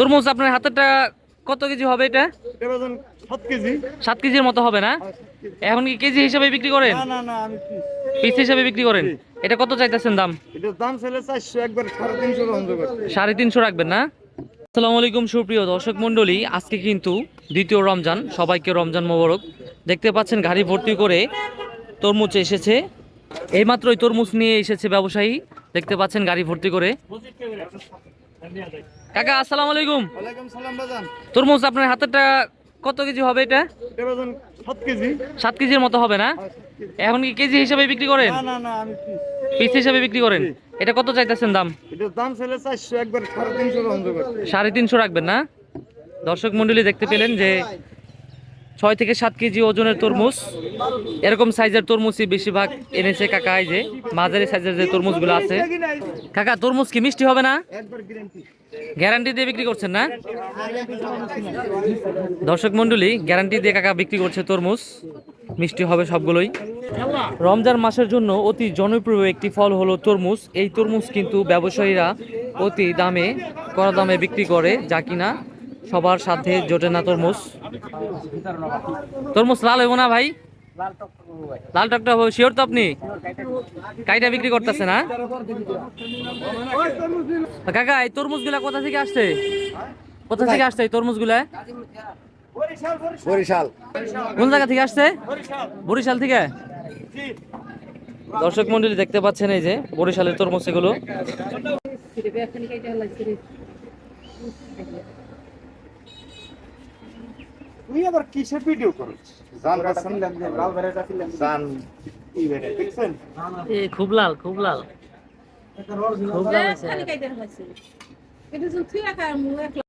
তরমুজ আপনার হাতেরটা কত কেজি হবে এটা? সাত কেজির মতো হবে না? এখন কি কেজি হিসাবে বিক্রি করেন। পিস হিসাবে বিক্রি করেন? এটা কত চাইতেছেন দাম? সাড়ে তিনশো রাখবেন না? আসসালামু আলাইকুম সুপ্রিয় দর্শক মণ্ডলী। আজকে কিন্তু দ্বিতীয় রমজান। সবাইকে রমজান মোবারক। দেখতে পাচ্ছেন গাড়ি ভর্তি করে তরমুজ এসেছে। এইমাত্রই তরমুজ নিয়ে এসেছে ব্যবসায়ী। দেখতে পাচ্ছেন গাড়ি ভর্তি করে। কাকা আসসালামু আলাইকুম। ওয়ালাইকুম সালাম বাজান। তরমুজ আপনার হাতেরটা কত কেজি হবে এটা? সাত কেজি। সাত কেজির মতো হবে না? এখন কি কেজি হিসাবে বিক্রি করেন? না না না আমি পিস। হিসাবে বিক্রি করেন? এটা কত চাইতেছেন দাম? এটার দাম ছেলে চারশো একবার সাড়ে তিনশো রঞ্জ সাড়ে তিনশো রাখবেন না? দর্শক মন্ডলী দেখতে পেলেন যে ছয় থেকে সাত কেজি ওজনের তরমুজ। এরকম সাইজের তরমুজই বেশিরভাগ এনেছে কাকা, এই যে মাঝারি সাইজের যে তরমুজগুলো আছে। কাকা, তরমুজ কি মিষ্টি হবে না? গ্যারান্টি দিয়ে বিক্রি করছেন না? দর্শক মন্ডলী গ্যারান্টি দিয়ে কাকা বিক্রি করছে তরমুজ। মিষ্টি হবে সবগুলোই। রমজান মাসের জন্য অতি জনপ্রিয় একটি ফল হলো তরমুজ। এই তরমুজ কিন্তু ব্যবসায়ীরা অতি দামে, কড়া দামে বিক্রি করে, যা কিনা সবার সাথে জোটে না তরমুজ। তরমুজ লাল হইব না ভাই? লাল টকটা হবে শিওর তো আপনি? কাইটা বিক্রি করতেছে না কাকা এই তরমুজগুলা কোথা থেকে আসছে? কোথা থেকে আসছে এই তরমুজগুলা? বরিশাল। কোন জায়গা থেকে আসছে? বরিশাল থেকে? দর্শক মন্ডলী দেখতে পাচ্ছেন এই যে বরিশালের তরমুজ এগুলো। তুই আবার কিসের ভিডিও করছিস জান লাল ভেড়াটা ছিলেন জান। ই ভেড়া দেখছেন? এ খুব লাল খুব লাল। খুব লাল খালি কাইতে হয়েছে এটা তুই একা